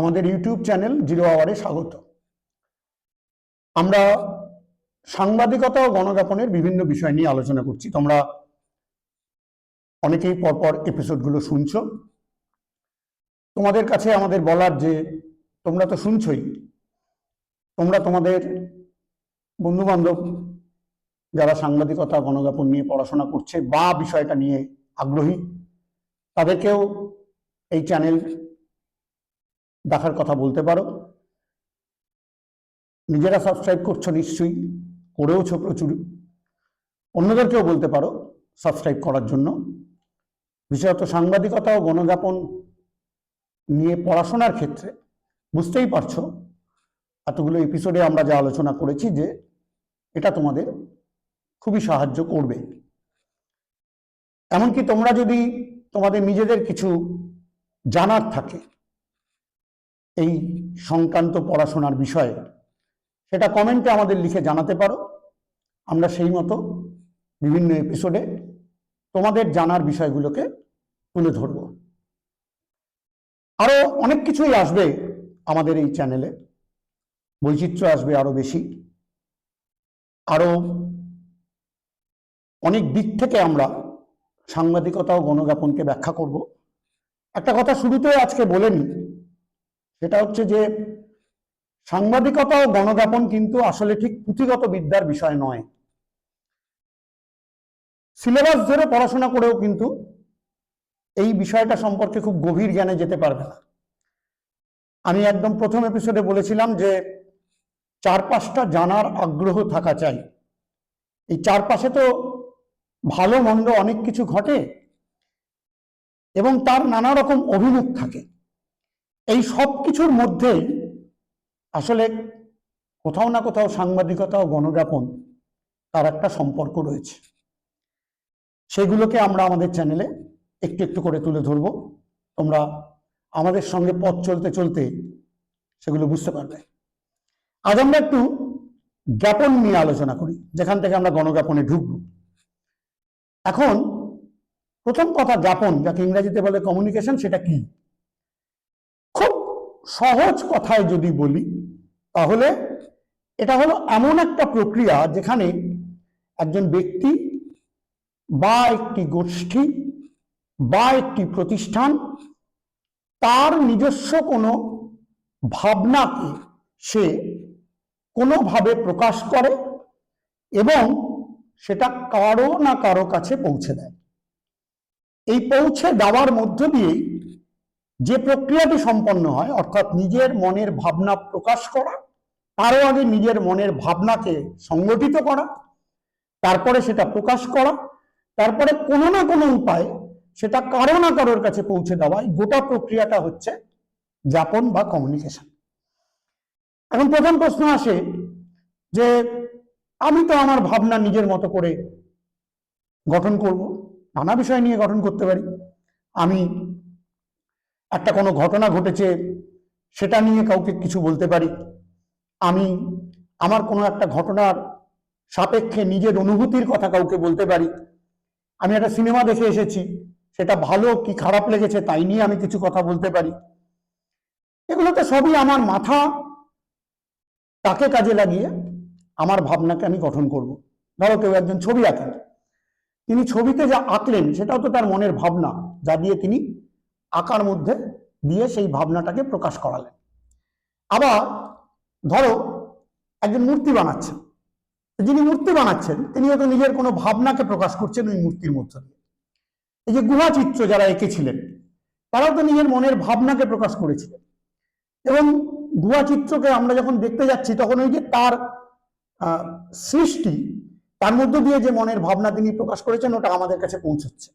আমাদের YouTube channel zero আওয়ারে স্বাগত। আমরা সাংবাদিকতা ও গণজ্ঞাপনের বিভিন্ন বিষয় নিয়ে আলোচনা করছি। তোমরা অনেকেই পরপর এপিসোডগুলো শুনছো। তোমাদের কাছে আমাদের বলার যে তোমরা তো শুনছই, তোমরা তোমাদের বন্ধু বান্ধব যারা সাংবাদিকতা, গণজ্ঞাপন নিয়ে পড়াশোনা করছে বা বিষয়টা নিয়ে আগ্রহী, তাদেরকেও এই চ্যানেল দেখার কথা বলতে পারো। নিজেরা সাবস্ক্রাইব করছ নিশ্চয়ই, করেওছো প্রচুর। অন্যদেরকেও বলতে পারো সাবস্ক্রাইব করার জন্য। বিশেষত সাংবাদিকতা ও গণজ্ঞাপন নিয়ে পড়াশোনার ক্ষেত্রে বুঝতেই পারছ, এতগুলো এপিসোডে আমরা যা আলোচনা করেছি যে এটা তোমাদের খুবই সাহায্য করবে। এমনকি তোমরা যদি তোমাদের নিজেদের কিছু জানার থাকে এই সংক্রান্ত পড়াশোনার বিষয়ে সেটা কমেন্টে আমাদের লিখে জানাতে পারো। আমরা সেই মতো বিভিন্ন এপিসোডে তোমাদের জানার বিষয়গুলোকে তুলে ধরব। আরও অনেক কিছুই আসবে আমাদের এই চ্যানেলে বৈচিত্র্য আসবে আরও বেশি। আরও অনেক দিক থেকে আমরা সাংবাদিকতা ও গণজ্ঞাপনকে ব্যাখ্যা করব। একটা কথা শুরুতেও আজকে বলে নিই সেটা হচ্ছে যে সাংবাদিকতা ও গণজ্ঞাপন কিন্তু আসলে ঠিক পুঁথিগত বিদ্যার বিষয় নয়। সিলেবাস ধরে পড়াশোনা করেও কিন্তু এই বিষয়টা সম্পর্কে খুব গভীর জ্ঞানে যেতে পারবে না। আমি একদম প্রথম এপিসোডে বলেছিলাম যে চারপাশটা জানার আগ্রহ থাকা চাই। এই চারপাশে তো ভালো মন্দ অনেক কিছু ঘটে এবং তার নানা রকম অভিমুখ থাকে। এই সব কিছুর মধ্যেই আসলে কোথাও না কোথাও সাংবাদিকতা ও গণজ্ঞাপন তার একটা সম্পর্ক রয়েছে। সেগুলোকে আমরা আমাদের চ্যানেলে একটু একটু করে তুলে ধরব। তোমরা আমাদের সঙ্গে পথ চলতে চলতে সেগুলো বুঝতে পারবে। আজ আমরা একটু জ্ঞাপন নিয়ে আলোচনা করি, যেখান থেকে আমরা গণজ্ঞাপনে ঢুকব। এখন প্রথম কথা জ্ঞাপন, যাকে ইংরেজিতে বলে কমিউনিকেশন সেটা কি? সহজ কথায় যদি বলি, তাহলে এটা হলো এমন একটা প্রক্রিয়া যেখানে একজন ব্যক্তি বা একটি গোষ্ঠী বা একটি প্রতিষ্ঠান তার নিজস্ব কোনো ভাবনাকে সে কোনোভাবে প্রকাশ করে এবং সেটা কারও না কারও কাছে পৌঁছে দেয়। এই পৌঁছে দেওয়ার মধ্য দিয়েই যে প্রক্রিয়াটি সম্পন্ন হয়, অর্থাৎ নিজের মনের ভাবনা প্রকাশ করা, তারও আগে নিজের মনের ভাবনাকে সংগঠিত করা, তারপরে সেটা প্রকাশ করা, তারপরে কোনো না কোনো উপায়ে সেটা কারও না কারোর কাছে পৌঁছে দেওয়া গোটা প্রক্রিয়াটা হচ্ছে যাপন বা কমিউনিকেশন এখন প্রথম প্রশ্ন আসে যে, আমি তো আমার ভাবনা নিজের মতো করে গঠন করব, নানা বিষয় নিয়ে গঠন করতে পারি, আমি একটা কোনো ঘটনা ঘটেছে, সেটা নিয়ে কাউকে কিছু বলতে পারি। আমি আমার কোনো একটা ঘটনার সাপেক্ষে নিজের অনুভূতির কথা কাউকে বলতে পারি। আমি একটা সিনেমা দেখে এসেছি, সেটা ভালো কি খারাপ লেগেছে তাই নিয়ে আমি কিছু কথা বলতে পারি। এগুলো তো সবই আমার মাথা তাকে কাজে লাগিয়ে আমার ভাবনাকে আমি গঠন করব। ধরো কেউ একজন ছবি আঁকেন। তিনি ছবিতে যা আঁকলেন, সেটাও তো তার মনের ভাবনা, যা দিয়ে তিনি আঁকার মধ্যে দিয়ে সেই ভাবনাটাকে প্রকাশ করালেন। আবার ধরো, একজন মূর্তি বানাচ্ছেন। যিনি মূর্তি বানাচ্ছেন তিনি হয়তো নিজের কোনো ভাবনাকে প্রকাশ করছেন ওই মূর্তির মধ্য দিয়ে। এই যে গুহা চিত্র যারা এঁকেছিলেন, তারাও তো নিজের মনের ভাবনাকে প্রকাশ করেছিলেন। এবং গুহা চিত্রকে আমরা যখন দেখতে যাচ্ছি, তখন ওই যে তার সৃষ্টি, তার মধ্য দিয়ে যে মনের ভাবনা তিনি প্রকাশ করেছেন, ওটা আমাদের কাছে পৌঁছচ্ছে।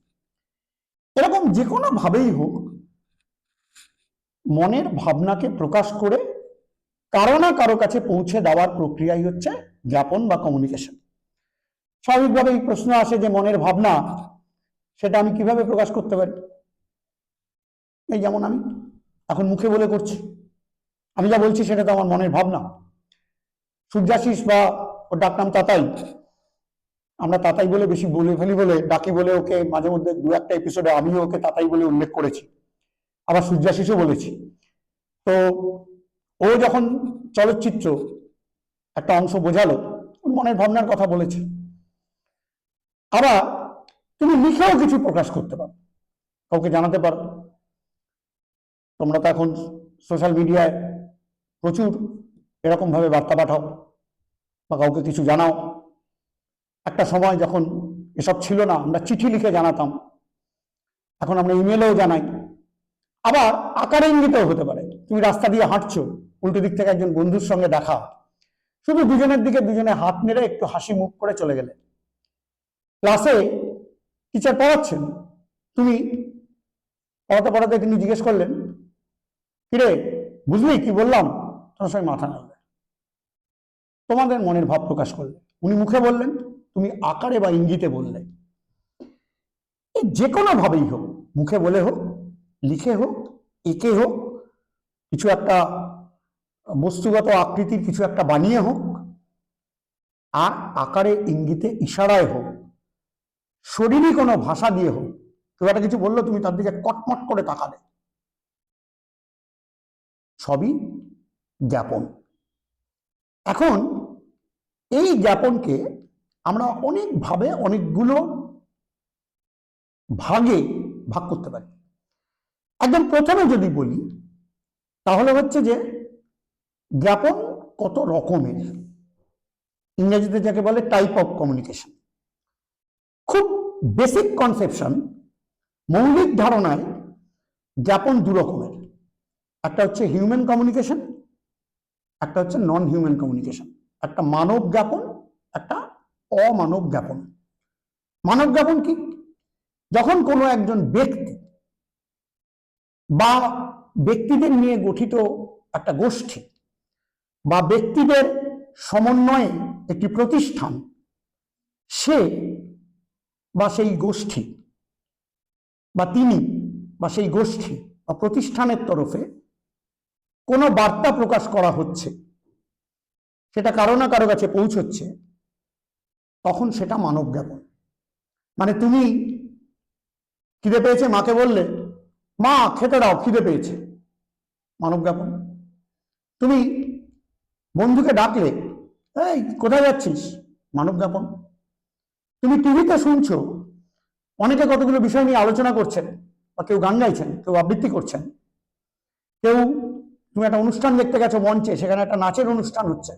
এরকম যে কোনো ভাবেই হোক মনের ভাবনাকে প্রকাশ করে কারও না কারও কাছে পৌঁছে দেওয়ার প্রক্রিয়াই হচ্ছে জ্ঞাপন বা কমিউনিকেশন স্বাভাবিকভাবে এই প্রশ্ন আসে যে মনের ভাবনা, সেটা আমি কীভাবে প্রকাশ করতে পারি? এই যেমন আমি এখন মুখে বলে করছি, আমি যা বলছি সেটা তো আমার মনের ভাবনা। সূর্যাশিস বা ওর ডাকনাম তাতাই, আমরা তাতাই বলে বেশি বলে ফেলি বলে, ডাকি বলে ওকে মাঝে মধ্যে দু একটা এপিসোডে আমিও ওকে তাতাই বলে উল্লেখ করেছি। আবার সূর্যাশিসও বলেছি। তো ও যখন চলচ্চিত্র একটা অংশ বোঝালো মনের ভাবনার কথা বলেছে। আবার তুমি লিখেও কিছু প্রকাশ করতে পারো, কাউকে জানাতে পারো। তোমরা তো এখন সোশ্যাল মিডিয়ায় প্রচুর এরকম ভাবে বার্তা পাঠাও বা কাউকে কিছু জানাও। একটা সময় যখন এসব ছিল না, আমরা চিঠি লিখে জানাতাম। এখন আমরা ইমেলেও জানাই। আবার আকারে ইঙ্গিতেও হতে পারে। তুমি রাস্তা দিয়ে হাঁটছো, উল্টো দিক থেকে একজন বন্ধুর সঙ্গে দেখা। শুধু দুজনের দিকে দুজনে হাত মেরে একটু হাসি মুখ করে চলে গেলে। ক্লাসে টিচার পড়াচ্ছেন। তুমি পড়াতে পড়াতে তিনি জিজ্ঞেস করলেন, কিরে, বুঝলি কি বললাম? তোমার সঙ্গে মাথা নাড়বে তোমাদের মনের ভাব প্রকাশ করলে উনি মুখে বললেন, তুমি আকারে বা ইঙ্গিতে বললে। যে কোনো ভাবেই হোক, মুখে বলে হোক লিখে হোক, এঁকে হোক, কিছু একটা বস্তুগত আকৃতির কিছু একটা বানিয়ে হোক, আর আকারে ইঙ্গিতে ইশারায় হোক শরীরই কোনো ভাষা দিয়ে হোক, কেউ একটা কিছু বলল, তুমি তার দিকে কটমট করে তাকালে। সবই জ্ঞাপন। এখন এই জ্ঞাপনকে আমরা অনেকভাবে অনেকগুলো ভাগে ভাগ করতে পারি। একদম প্রথমে যদি বলি, তাহলে হচ্ছে যে জ্ঞাপন কত রকমের? ইংরেজিতে যাকে বলে টাইপ অফ কমিউনিকেশন খুব বেসিক কনসেপশন মৌলিক ধারণায় জ্ঞাপন দু রকমের। একটা হচ্ছে হিউম্যান কমিউনিকেশন একটা হচ্ছে নন হিউম্যান কমিউনিকেশন একটা মানব জ্ঞাপন, একটা অমানব জ্ঞাপন। মানব জ্ঞাপন কি? যখন কোনো একজন ব্যক্তি বা ব্যক্তিদের নিয়ে গঠিত একটা গোষ্ঠী বা ব্যক্তিদের সমন্বয়ে একটি প্রতিষ্ঠান, সে বা সেই গোষ্ঠী বা তিনি বা সেই গোষ্ঠী বা প্রতিষ্ঠানের তরফে কোনো বার্তা প্রকাশ করা হচ্ছে, সেটা কারও না কারও কাছে পৌঁছচ্ছে, তখন সেটা মানব জ্ঞাপন মানে তুমি খিদে পেয়েছে, মাকে বললে মা খেতে দাও, খিদে পেয়েছে। মানব জ্ঞাপন। তুমি বন্ধুকে ডাকলে, এই, কোথায় যাচ্ছিস? মানব জ্ঞাপন। তুমি টিভিতে শুনছো, অনেকে কতগুলো বিষয় নিয়ে আলোচনা করছেন, বা কেউ গান গাইছেন, কেউ আবৃত্তি করছেন। কেউ তুমি একটা অনুষ্ঠান দেখতে গেছো মঞ্চে, সেখানে একটা নাচের অনুষ্ঠান হচ্ছে।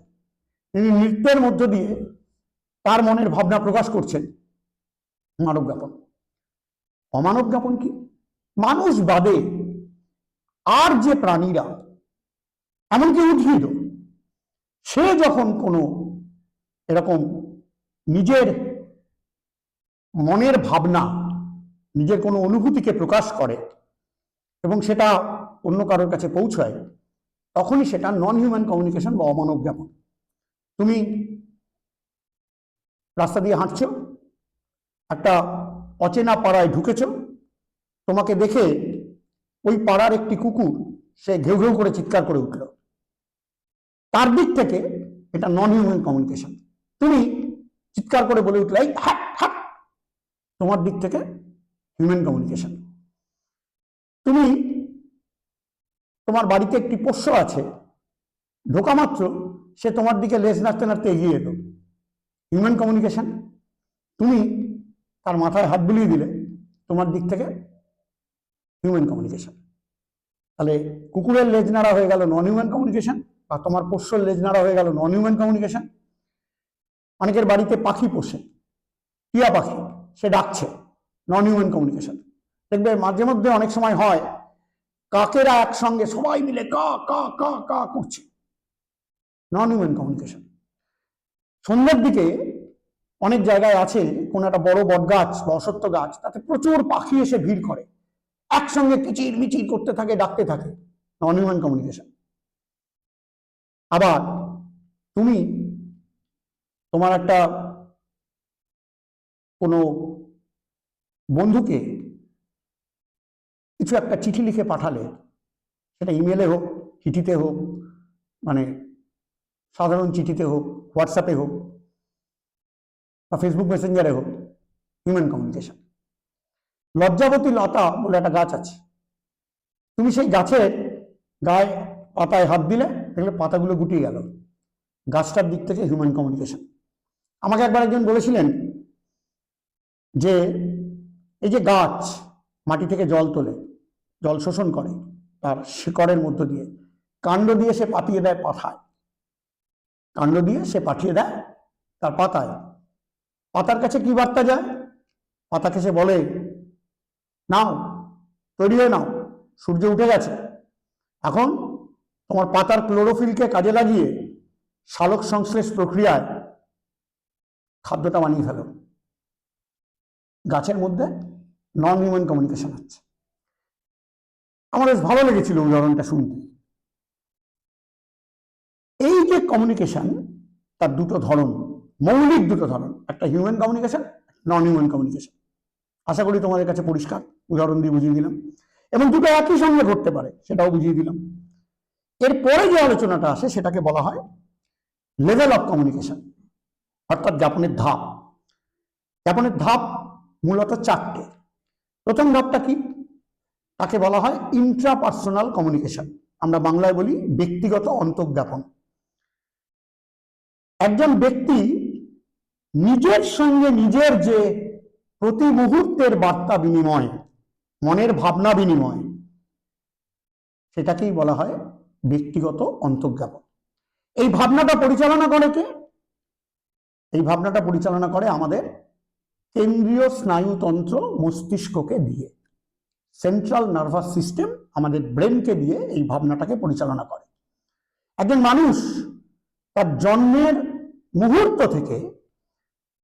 তিনি নৃত্যের মধ্য দিয়ে তার মনের ভাবনা প্রকাশ করছেন। মানব জ্ঞাপন। অমানব জ্ঞাপন কি? মানুষ বাদে আর যে প্রাণীরা, এমনকি উদ্ভিদ, সে যখন কোনো এরকম নিজের মনের ভাবনা, নিজের কোনো অনুভূতিকে প্রকাশ করে এবং সেটা অন্য কারোর কাছে পৌঁছায়, তখনই সেটা নন হিউম্যান কমিউনিকেশন বা অমানব জ্ঞাপন তুমি রাস্তা দিয়ে হাঁটছ, একটা অচেনা পাড়ায় ঢুকেছ তোমাকে দেখে ওই পাড়ার একটি কুকুর, সে ঘেউ ঘেউ করে চিৎকার করে উঠল। তার দিক থেকে এটা নন হিউম্যান কমিউনিকেশন তুমি চিৎকার করে বলে উঠলে, এই, হাট হাট! তোমার দিক থেকে হিউম্যান কমিউনিকেশন তুমি তোমার বাড়িতে একটি পোষ্য আছে, ঢোকা মাত্র, সে তোমার দিকে লেজ নাড়তে নাড়তে এগিয়ে এলো। হিউম্যান কমিউনিকেশন তুমি তার মাথায় হাত বুলিয়ে দিলে, তোমার দিক থেকে হিউম্যান কমিউনিকেশন তাহলে কুকুরের লেজ নাড়া হয়ে গেল নন হিউম্যান কমিউনিকেশন বা তোমার পোষ্যর লেজ নাড়া হয়ে গেল নন হিউম্যান কমিউনিকেশন অনেকের বাড়িতে পাখি পোষে, টিয়া পাখি, সে ডাকছে নন হিউম্যান কমিউনিকেশন দেখবে মাঝে মধ্যে অনেক সময় হয়, কাকেরা একসঙ্গে সবাই মিলে কা কা কা কা করছে নন হিউম্যান কমিউনিকেশন সন্ধ্যের দিকে অনেক জায়গায় আছে কোন একটা বড় বট গাছ বা অসত্য গাছ, তাতে প্রচুর পাখি এসে ভিড় করে। একসঙ্গে কিচির মিচির করতে থাকে, ডাকতে থাকে নন হিউম্যান কমিউনিকেশন আবার তুমি তোমার একটা কোনো বন্ধুকে কিছু একটা চিঠি লিখে পাঠালে, সেটা ইমেলে হোক, চিঠিতে হোক মানে সাধারণ চিঠিতে হোক হোয়াটসঅ্যাপে হোক, বা ফেসবুক মেসেঞ্জারে হোক হিউম্যান কমিউনিকেশন লজ্জাবতী লতা বলে একটা গাছ আছে। তুমি সেই গাছের গায়ে পাতায় হাত দিলে দেখলে পাতাগুলো গুটিয়ে গেল। গাছটার দিক থেকে হিউম্যান কমিউনিকেশন আমাকে একবার একজন বলেছিলেন যে এই যে গাছ মাটি থেকে জল তোলে, জল শোষণ করে, তার শিকড়ের মধ্য দিয়ে কাণ্ড দিয়ে সে পাঠিয়ে দেয় পাথায় কাণ্ড দিয়ে সে পাঠিয়ে দেয় তার পাতায়। পাতার কাছে কি বার্তা যায়? পাতাকে সে বলে নাও, তৈরি হয়ে নাও, সূর্য উঠে গেছে। এখন তোমার পাতার ক্লোরোফিলকে কাজে লাগিয়ে সালোক সংশ্লেষ প্রক্রিয়ায় খাদ্যটা বানিয়ে ফেলো। গাছের মধ্যে নন হিউম্যান কমিউনিকেশন হচ্ছে। আমার বেশ ভালো লেগেছিল উদাহরণটা শুনতে। এই যে কমিউনিকেশন তার দুটো ধরন, মৌলিক দুটো ধরন, একটা human communication non human communication আশা করি তোমাদের কাছে পরিষ্কার। উদাহরণ দিয়ে বুঝিয়ে দিলাম। এবং দুটো একই সঙ্গে ঘটতে পারে, সেটাও বুঝিয়ে দিলাম। এরপরে যে আলোচনাটা আসে, সেটাকে বলা হয় লেভেল অফ কমিউনিকেশন অর্থাৎ জ্ঞাপনের ধাপ। জ্ঞাপনের ধাপ মূলত চারটে। প্রথম ধাপটা কি? তাকে বলা হয় ইন্ট্রাপার্সোনাল কমিউনিকেশন আমরা বাংলায় বলি ব্যক্তিগত অন্তর্জ্ঞাপন। একজন ব্যক্তি নিজের সঙ্গে নিজের যে প্রতি মুহূর্তের বার্তা বিনিময় মনের ভাবনা বিনিময়। সেটাকেই বলা হয় ব্যক্তিগত অন্তর্জ্ঞাপন। এই ভাবনাটা পরিচালনা করে কে? এই ভাবনাটা পরিচালনা করে আমাদের কেন্দ্রীয় স্নায়ুতন্ত্র মস্তিষ্ককে দিয়ে। সেন্ট্রাল নার্ভাস সিস্টেম আমাদের ব্রেনকে দিয়ে এই ভাবনাটাকে পরিচালনা করে। একজন মানুষ তার জন্মের মুহূর্ত থেকে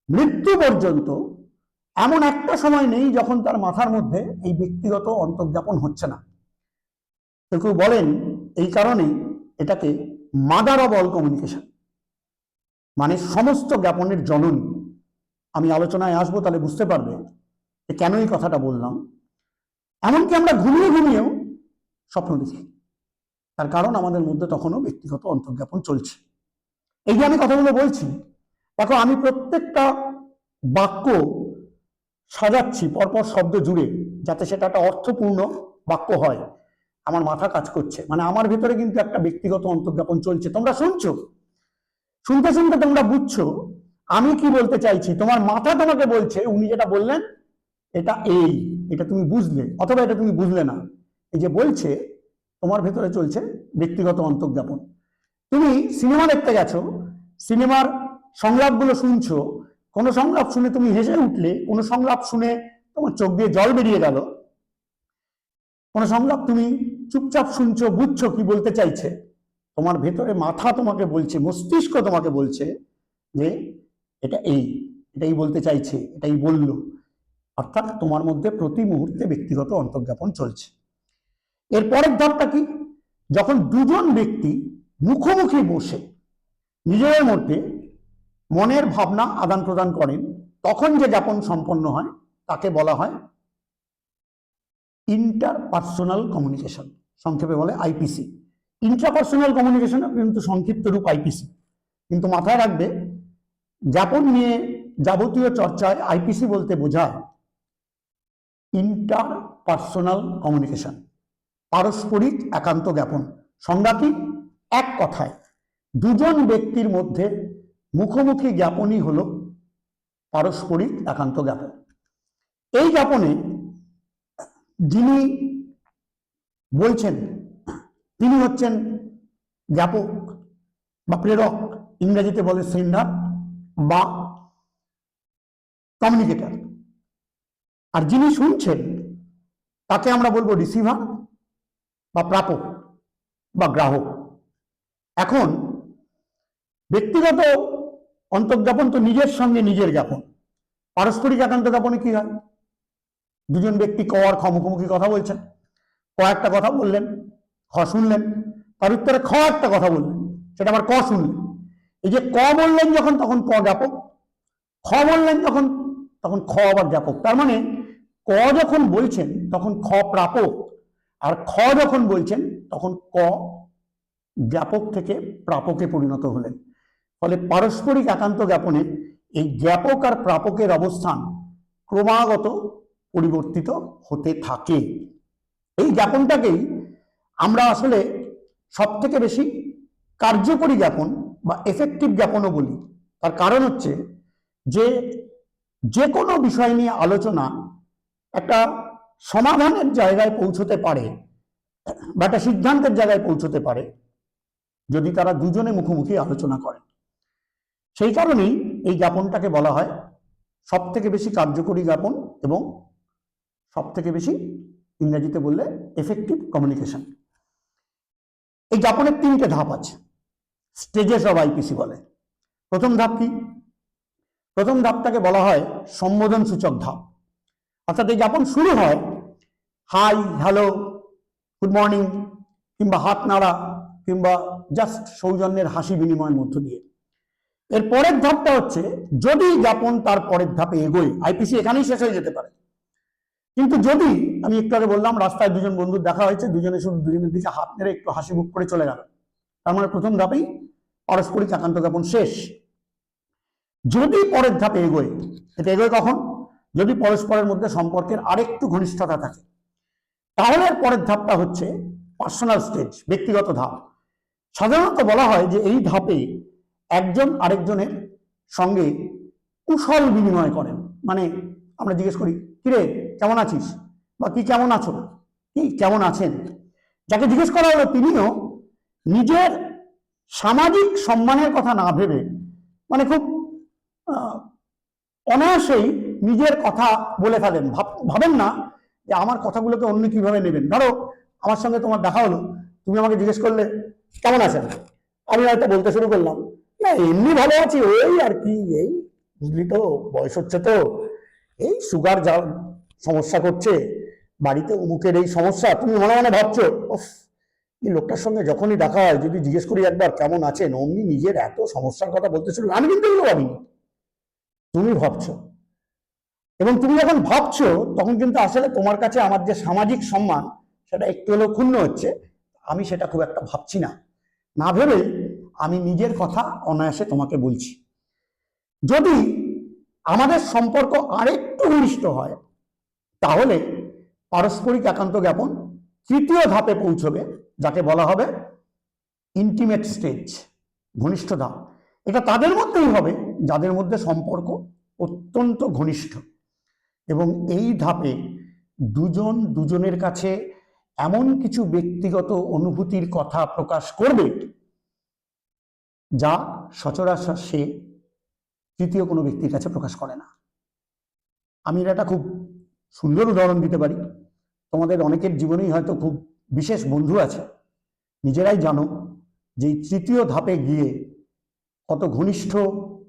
মৃত্যু পর্যন্ত এমন একটা সময় নেই যখন তার মাথার মধ্যে এই ব্যক্তিগত অন্তর্জ্ঞাপন হচ্ছে না। কেউ কেউ বলেন এই কারণেই এটাকে মাদার অব অল কমিউনিকেশন মানে সমস্ত জ্ঞাপনের জননী। আমি আলোচনায় আসব তাহলে বুঝতে পারবে যে কেন এই কথাটা বললাম। এমনকি আমরা ঘুমিয়ে ঘুমিয়েও স্বপ্ন দেখি। তার কারণ আমাদের মধ্যে তখনও ব্যক্তিগত অন্তর্জ্ঞাপন চলছে। এই যে আমি কথাগুলো বলছি, দেখো আমি প্রত্যেকটা বাক্য সাজাচ্ছি, পরপর শব্দ জুড়ে, যাতে সেটা একটা অর্থপূর্ণ বাক্য হয়। আমার মাথা কাজ করছে। মানে আমার ভেতরে কিন্তু একটা ব্যক্তিগত অন্তর্জ্ঞাপন চলছে। তোমরা শুনছো? শুনতে শুনতে তোমরা বুঝছ, আমি কি বলতে চাইছি? তোমার মাথা তোমাকে বলছে, উনি যেটা বললেন, এটা এই, এটা তুমি বুঝলে, অথবা এটা তুমি বুঝলে না। এই যে বলছে, তোমার ভেতরে চলছে ব্যক্তিগত অন্তর্জ্ঞাপন। তুমি সিনেমা দেখতে গেছো, সিনেমার সংলাপগুলো শুনছো কোনো সংলাপ শুনে তুমি হেসে উঠলে কোনো সংলাপ শুনে তোমার চোখ দিয়ে জল বেরিয়ে গেল। কোনো সংলাপ তুমি চুপচাপ শুনছো, বুঝছ কি বলতে চাইছে। তোমার ভেতরে মাথা তোমাকে বলছে, মস্তিষ্ক তোমাকে বলছে যে, এটা এই, এটাই বলতে চাইছে, এটাই বলল। অর্থাৎ তোমার মধ্যে প্রতি মুহূর্তে ব্যক্তিগত অন্তর্জ্ঞাপন চলছে। এর পরের ধাপটা কি? যখন দুজন ব্যক্তি মুখোমুখি বসে, নিজেদের মধ্যে মনের ভাবনা আদান প্রদান করেন, তখন যে জ্ঞাপন সম্পন্ন হয়, তাকে বলা হয় ইন্টার পার্সোনাল কমিউনিকেশন সংক্ষেপে বলে আইপিসি ইন্ট্রাপার্সোনাল কমিউনিকেশন কিন্তু সংক্ষিপ্ত রূপ আইপিসি কিন্তু মাথায় রাখবে জ্ঞাপন নিয়ে যাবতীয় চর্চায় আইপিসি বলতে বোঝায় ইন্টার পার্সোনাল কমিউনিকেশন পারস্পরিক একান্ত জ্ঞাপন। সংজ্ঞা কি? এক কথায়, দুজন ব্যক্তির মধ্যে মুখোমুখি জ্ঞাপনই হল পারস্পরিক একান্ত জ্ঞাপন। এই জ্ঞাপনে যিনি বলছেন, তিনি হচ্ছেন জ্ঞাপক বা প্রেরক, ইংরেজিতে বলে সেন্ডার বা কমিউনিকেটার আর যিনি শুনছেন, তাকে আমরা বলব রিসিভার বা প্রাপক বা গ্রাহক। এখন ব্যক্তিগত অন্তর্জ্ঞাপন তো নিজের সঙ্গে নিজের জ্ঞাপন। পারস্পরিক একান্ত জ্ঞাপনে কি হয়? দুজন ব্যক্তি ক আর খ মুখোমুখি কথা বলছেন ক একটা কথা বললেন, খ শুনলেন, তার উত্তরে খ একটা কথা বললেন, সেটা আবার ক শুনলেন। এই যে ক বললেন যখন তখন ক জ্ঞাপক, খ বললেন যখন, তখন খ আবার জ্ঞাপক। তার মানে ক যখন বলছেন, তখন খ প্রাপক, আর খ যখন বলছেন, তখন ক জ্ঞাপক থেকে প্রাপকে পরিণত হলেন। ফলে পারস্পরিক একান্ত জ্ঞাপনে এই জ্ঞাপক আর প্রাপকের অবস্থান ক্রমাগত পরিবর্তিত হতে থাকে। এই জ্ঞাপনটাকেই আমরা আসলে সব থেকে বেশি কার্যকরী জ্ঞাপন বা এফেক্টিভ জ্ঞাপনও বলি। তার কারণ হচ্ছে যে যে কোনো বিষয় নিয়ে আলোচনা একটা সমাধানের জায়গায় পৌঁছতে পারে বা একটা সিদ্ধান্তের জায়গায় পৌঁছতে পারে যদি তারা দুজনে মুখোমুখি আলোচনা করে সেই কারণেই এই জ্ঞাপনটাকে বলা হয় সব থেকে বেশি কার্যকরী জ্ঞাপন এবং সব থেকে বেশি ইংরেজিতে বললে এফেক্টিভ কমিউনিকেশন এই জ্ঞাপনের তিনটে ধাপ আছে স্টেজেস অফ আইপিসি বলে। প্রথম ধাপ কি? প্রথম ধাপটাকে বলা হয় সম্বোধন সূচক ধাপ। অর্থাৎ এই জ্ঞাপন শুরু হয়, হাই, হ্যালো, গুড মর্নিং কিংবা হাত নাড়া কিংবা জাস্ট সৌজন্যের হাসি বিনিময়ের মধ্য দিয়ে এর পরের ধাপটা হচ্ছে, যদি জ্ঞাপন তার পরের ধাপে এগোয় আইপিসি এখানেই শেষ হয়ে যেতে পারে। কিন্তু যদি, আমি একটু আগে বললাম, রাস্তায় দুজন বন্ধু দেখা হয়েছে, দুজনে শুধু দুজনের দিকে হাত নেড়ে একটু হাসি মুখ করে চলে গেল। তার মানে প্রথম ধাপেই পারস্পরিক একান্ত জ্ঞাপন শেষ। যদি পরের ধাপে এগোয়, এটা এগোয় কখন? যদি পরস্পরের মধ্যে সম্পর্কের আরেকটু ঘনিষ্ঠতা থাকে। তাহলে পরের ধাপটা হচ্ছে পার্সোনাল স্টেজ ব্যক্তিগত ধাপ। সাধারণত বলা হয় যে এই ধাপে একজন আরেকজনের সঙ্গে কুশল বিনিময় করেন। মানে আমরা জিজ্ঞেস করি, কিরে, কেমন আছিস? বা কি কেমন আছো? কি কেমন আছেন? যাকে জিজ্ঞেস করা হলো, তিনিও নিজের সামাজিক সম্মানের কথা না ভেবে মানে খুব অনায়াসেই নিজের কথা বলে ফেলেন। ভাব- ভাবেন না যে আমার কথাগুলোকে অন্য কীভাবে নেবেন। ধরো, আমার সঙ্গে তোমার দেখা হলো, তুমি আমাকে জিজ্ঞেস করলে, কেমন আছেন? আমি হয়তো বলতে শুরু করলাম না, এমনি ভালো আছি ওই আর কি, এই বুঝলি তো, বয়স হচ্ছে তো। এই সুগার যা সমস্যা করছে, বাড়িতে অমুকের এই সমস্যা, তুমি মনে মনে ভাবছ এই লোকটার সঙ্গে যখনই দেখা হয়, যদি জিজ্ঞেস করি একবার, কেমন আছেন? অমনি নিজের এত সমস্যার কথা বলতে শুরু আমি কিন্তু এগুলো ভাবিনি। তুমি ভাবছ। এবং তুমি যখন ভাবছ, তখন কিন্তু আসলে তোমার কাছে আমার যে সামাজিক সম্মান, সেটা একটু হলেও ক্ষুণ্ণ হচ্ছে, আমি সেটা খুব একটা ভাবছি না। না ভেবেই আমি নিজের কথা অনায়াসে তোমাকে বলছি। যদি আমাদের সম্পর্ক আরেকটু ঘনিষ্ঠ হয়, তাহলে পারস্পরিক একান্ত জ্ঞাপন তৃতীয় ধাপে পৌঁছবে, যাকে বলা হবে ইন্টিমেট স্টেজ ঘনিষ্ঠ ধাপ। এটা তাদের মধ্যেই হবে, যাদের মধ্যে সম্পর্ক অত্যন্ত ঘনিষ্ঠ। এবং এই ধাপে দুজন দুজনের কাছে এমন কিছু ব্যক্তিগত অনুভূতির কথা প্রকাশ করবে যা সচরাচর সে তৃতীয় কোনো ব্যক্তির কাছে প্রকাশ করে না। আমি এটা খুব সুন্দর উদাহরণ দিতে পারি। তোমাদের অনেকের জীবনেই হয়তো খুব বিশেষ বন্ধু আছে। নিজেরাই জানো যে তৃতীয় ধাপে গিয়ে কত ঘনিষ্ঠ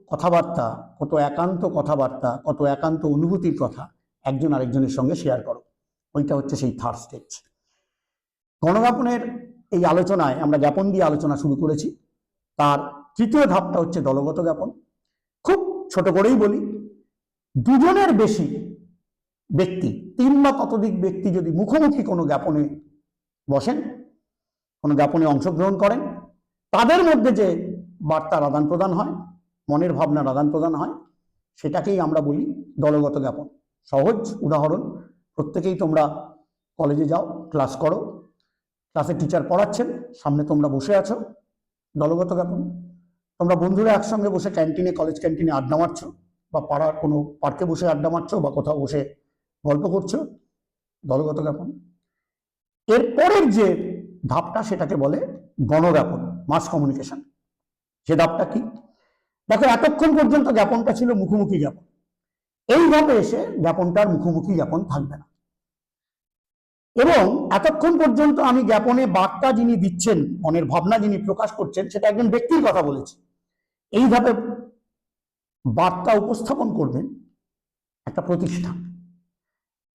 কথাবার্তা, কত একান্ত কথাবার্তা, কত একান্ত অনুভূতির কথা একজন আরেকজনের সঙ্গে শেয়ার করো। ওইটা হচ্ছে সেই থার্ড স্টেজ গণজ্ঞাপনের এই আলোচনায় আমরা জ্ঞাপন দিয়ে আলোচনা শুরু করেছি। তার তৃতীয় ধাপটা হচ্ছে দলগত জ্ঞাপন। খুব ছোট করেই বলি, দুজনের বেশি ব্যক্তি, তিন বা ততোধিক ব্যক্তি যদি মুখোমুখি কোনো জ্ঞাপনে বসেন, কোনো জ্ঞাপনে অংশগ্রহণ করেন, তাদের মধ্যে যে বার্তার আদান প্রদান হয়, মনের ভাবনার আদান প্রদান হয়, সেটাকেই আমরা বলি দলগত জ্ঞাপন। সহজ উদাহরণ, প্রত্যেকেই তোমরা কলেজে যাও, ক্লাস করো ক্লাসে টিচার পড়াচ্ছেন, সামনে তোমরা বসে আছো দলগত জ্ঞাপন তোমরা বন্ধুরা একসঙ্গে বসে ক্যান্টিনে কলেজ ক্যান্টিনে আড্ডা মারছো বা পাড়ার কোনো পার্কে বসে আড্ডা মারছো বা কোথাও বসে গল্প করছ? দলগত জ্ঞাপন এরপরের যে ধাপটা সেটাকে বলে গণজ্ঞাপন মাস কমিউনিকেশন সে ধাপটা কি? দেখো, এতক্ষণ পর্যন্ত জ্ঞাপনটা ছিল মুখোমুখি জ্ঞাপন। এই ধাপে এসে জ্ঞাপনটার মুখোমুখি জ্ঞাপন থাকবে না। এবং এতক্ষণ পর্যন্ত আমি জ্ঞাপনে বার্তা যিনি দিচ্ছেন, মনের ভাবনা যিনি প্রকাশ করছেন, সেটা একজন ব্যক্তির কথা বলেছি। এই ধাপে বার্তা উপস্থাপন করবেন একটা প্রতিষ্ঠান।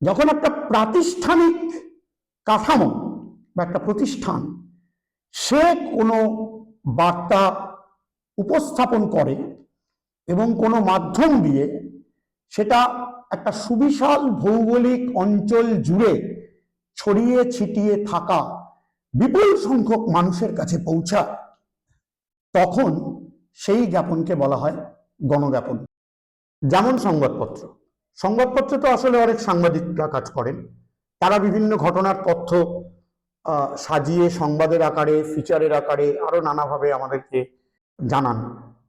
যখন একটা প্রাতিষ্ঠানিক কাঠামো বা একটা প্রতিষ্ঠান, সে কোনো বার্তা উপস্থাপন করে এবং কোনো মাধ্যম দিয়ে সেটা একটা সুবিশাল ভৌগোলিক অঞ্চল জুড়ে ছড়িয়ে ছিটিয়ে থাকা বিপুল সংখ্যক মানুষের কাছে পৌঁছায়, তখন সেই জ্ঞাপনকে বলা হয় গণজ্ঞাপন। যেমন সংবাদপত্র। সংবাদপত্র তো আসলে অনেক সাংবাদিকরা কাজ করেন। তারা বিভিন্ন ঘটনার তথ্য সাজিয়ে সংবাদের আকারে, ফিচারের আকারে আরও নানাভাবে আমাদেরকে জানান,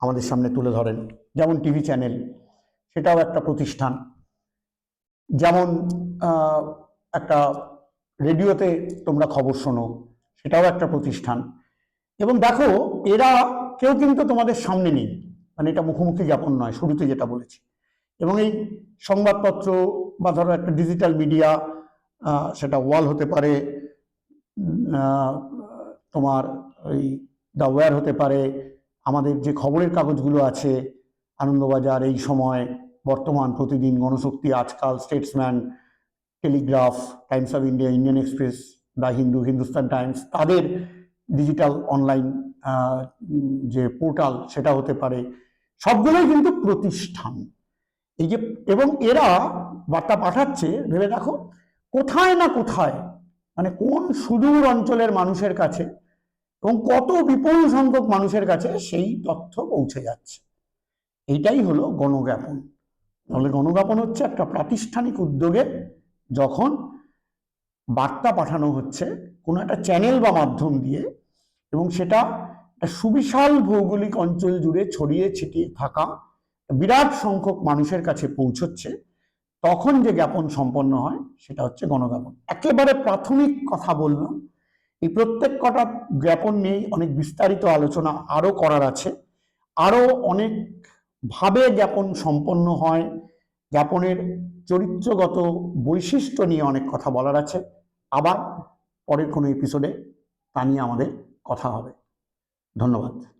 আমাদের সামনে তুলে ধরেন। যেমন টিভি চ্যানেল, সেটাও একটা প্রতিষ্ঠান। যেমন একটা রেডিওতে তোমরা খবর শোনো, সেটাও একটা প্রতিষ্ঠান। এবং দেখো, এরা কেউ কিন্তু তোমাদের সামনে নেই মানে এটা মুখোমুখি জ্ঞাপন নয়, শুরুতে যেটা বলেছি। এবং এই সংবাদপত্র বা ধরো একটা ডিজিটাল মিডিয়া সেটা ওয়াল হতে পারে তোমার ওই দ্য ওয়্যার হতে পারে, আমাদের যে খবরের কাগজগুলো আছে, আনন্দবাজার এই সময়, Bartaman, Pratidin, Ganashakti, Aajkaal Statesman Telegraph Times of India Indian Express the Hindu Hindustan Times তাদের ডিজিটাল অনলাইন যে পোর্টাল সেটা হতে পারে। সবগুলোই কিন্তু প্রতিষ্ঠান। এই যে, এবং এরা বার্তা পাঠাচ্ছে, ভেবে দেখো, কোথায় না কোথায় মানে কোন সুদূর অঞ্চলের মানুষের কাছে এবং কত বিপুল সংখ্যক মানুষের কাছে সেই তথ্য পৌঁছে যাচ্ছে। এইটাই হলো গণজ্ঞাপন। তাহলে গণজ্ঞাপন হচ্ছে একটা প্রাতিষ্ঠানিক উদ্যোগে যখন বার্তা পাঠানো হচ্ছে, কোনো একটা চ্যানেল বা মাধ্যম দিয়ে এবং সেটা একটা সুবিশাল ভৌগোলিক অঞ্চল জুড়ে ছড়িয়ে ছিটিয়ে থাকা বিরাট সংখ্যক মানুষের কাছে পৌঁছচ্ছে, তখন যে জ্ঞাপন সম্পন্ন হয় সেটা হচ্ছে গণজ্ঞাপন। একেবারে প্রাথমিক কথা বললাম এই প্রত্যেক কটা জ্ঞাপন নিয়েই অনেক বিস্তারিত আলোচনা আরও করার আছে। আরও অনেক ভাবে জ্ঞাপন সম্পন্ন হয় জ্ঞাপনের চরিত্রগত বৈশিষ্ট্য নিয়ে অনেক কথা বলার আছে। আবার পরের কোনো এপিসোডে তা নিয়ে আমাদের কথা হবে। ধন্যবাদ।